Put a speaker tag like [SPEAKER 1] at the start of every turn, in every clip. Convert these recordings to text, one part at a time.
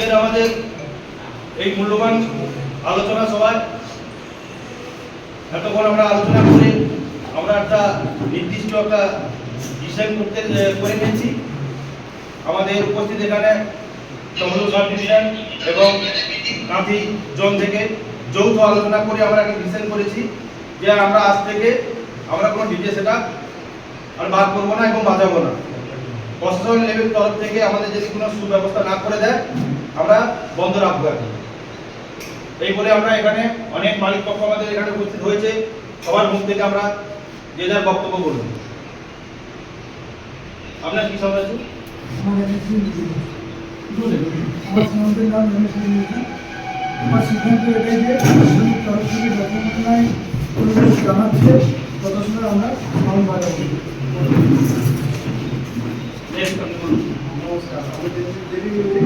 [SPEAKER 1] আজকের আমাদের এই মূল্যবান আলোচনা সভায় এতক্ষণ আমরা আলোচনা করে আমরা একটা নির্দিষ্ট একটা ডিসাইন করতে করে নিয়েছি। আমাদের উপস্থিত এখানে তমলুক সাব ডিভিশন এবং কাঁথি জোন থেকে যৌথ আলোচনা করে আমরা একটা ডিসাইন করেছি যে আমরা আজ থেকে আমরা কোনো ডিজে সেটা আর বার করব না এবং বাজাবো না। প্রশাসন লেভেল তরফ থেকে আমাদের যদি কোনো সুব্যবস্থা না করে দেয় আমরা বন্ধ রাখব এখন। এই বলে আমরা এখানে অনেক মালিক পক্ষ আমাদের এখানে উপস্থিত হয়েছে। সবার মুখ থেকে আমরা যে যার বক্তব্য বলব আপনার কি সব আছে?
[SPEAKER 2] আমার সমাজের নাম আমার সিদ্ধান্ত এটাই যে তরফ থেকে যত পরিবেশ জানাচ্ছে তত সময় আমরা সাউন্ড বাজাবো
[SPEAKER 1] বলুন।
[SPEAKER 3] নমস্কার আমি দেবী বলছি আমারও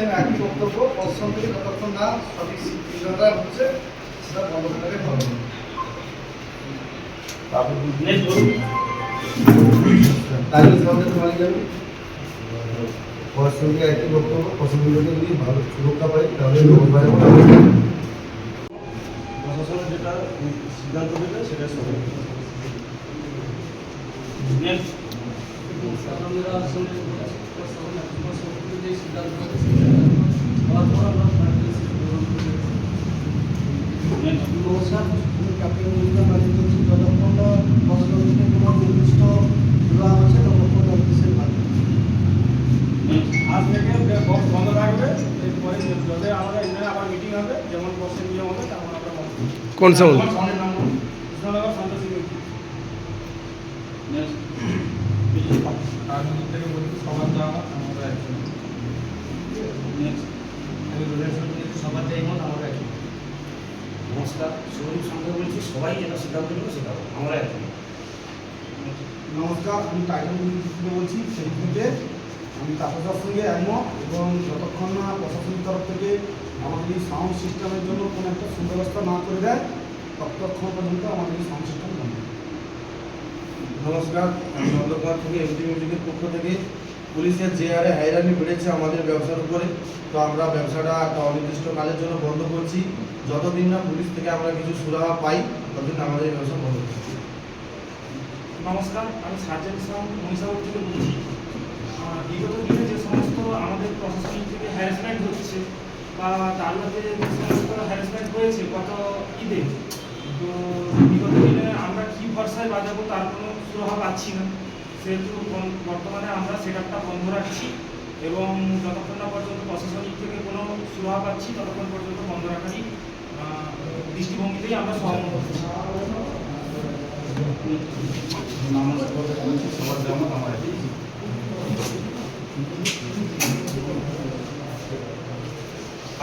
[SPEAKER 3] সেম একই বক্তব্য প্রশ্ন থেকে যতক্ষণ না সঠিক সিদ্ধান্তটা হচ্ছে সেটা বন্ধ করে ভালো
[SPEAKER 1] Next বলুন।
[SPEAKER 4] তাহলে সামনে তোমার যাবে পড়াশোনাকে একই বক্তব্য যদি ভালো সুরক্ষা পাই তাহলে
[SPEAKER 5] প্রশাসনের যেটা সিদ্ধান্ত দেবে সেটা সবাই
[SPEAKER 1] Next,
[SPEAKER 6] আপনারা আসলে যে সিদ্ধান্ত হবে সেটা হওয়ার পর আমরা প্র্যাকটিস গ্রহণ করে
[SPEAKER 1] next.
[SPEAKER 2] নমস্কার আমি ক্যাপ্টেন মজুমদার বাড়ি করছি যতক্ষণ না প্রশাসন থেকে কোনো নির্দিষ্ট বিভাগ আছে ততক্ষণ অফিসের ভালো
[SPEAKER 5] আজ থেকে বক্স বন্ধ থাকবে এরপরে যাতে আমরা এখানে আবার মিটিং হবে যেমন বক্সের নিয়ম হবে তেমন আমরা
[SPEAKER 7] কোন সাউন্ড।
[SPEAKER 5] কৃষ্ণনগর সন্তোষী রাজনীতি থেকে বলছি সবার যাওয়া আমরা
[SPEAKER 8] সবার যাই মত নমস্কার শরীর সঙ্গে বলছি সবাই যেটা সিদ্ধান্ত নেবে সেটা আমরা একই
[SPEAKER 3] নমস্কার আমি টাইটান বলছি সেই থেকে আমি তাপসার সঙ্গে একমত এবং যতক্ষণ না প্রশাসনিক তরফ থেকে আমাদের এই সাউন্ড সিস্টেমের জন্য কোনো একটা সুব্যবস্থা না করে দেয় ততক্ষণ পর্যন্ত আমাদের এই সাউন্ড সিস্টেম বন্ধ।
[SPEAKER 4] নমস্কার আমি নন্দকুমার থেকে এমটি মিউজিকের পক্ষ থেকে পুলিশের যে হারে হাইরানি বেড়েছে আমাদের ব্যবসার উপরে, তো আমরা ব্যবসাটা একটা অনির্দিষ্টকালের জন্য বন্ধ করছি। যতদিন না পুলিশ থেকে আমরা কিছু সুরাহা পাই, ততদিন আমাদের এই ব্যবসা বন্ধ করছি
[SPEAKER 9] নমস্কার, আমি সার্জেন ইসলাম মহিষাপুর থেকে বলছি। বিগত দিনে যে সমস্ত আমাদের প্রশাসনিক থেকে হ্যারাসমেন্ট হচ্ছে বা দারুয়াতে যে সমস্ত হ্যারাসমেন্ট হয়েছে গত ঈদে, তো বিগত দিনে আমরা কী ভরসায় বাজাবো তার কোনো সুরাহা পাচ্ছি না। সেহেতু বর্তমানে আমরা সেটআপটা বন্ধ রাখছি এবং যতক্ষণ না পর্যন্ত প্রশাসনিক থেকে কোনো সুরাহা পাচ্ছি, ততক্ষণ পর্যন্ত বন্ধ রাখারই দৃষ্টিভঙ্গিতেই আমরা সহমত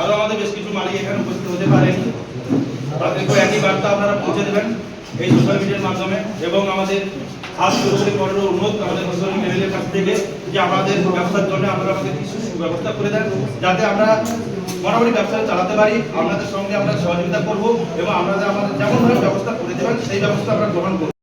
[SPEAKER 1] আরও আমাদের বেশ কিছু মালিক এখানে উপস্থিত হতে পারেনি। তাদেরকে একই বার্তা আপনারা পৌঁছে দেবেন এই সোশ্যাল মিডিয়ার মাধ্যমে এবং আমাদের হাত জোরে করে অনুরোধ আমাদের কাছ থেকে যে আমাদের ব্যবসার জন্য আমরা আমাদের কিছু করে যাতে আমরা মোটামুটি ব্যবসা চালাতে পারি, আপনাদের সঙ্গে আমরা সহযোগিতা করব এবং আমরা আমাদের ব্যবস্থা করে দেবেন, সেই ব্যবস্থা আমরা গ্রহণ করব।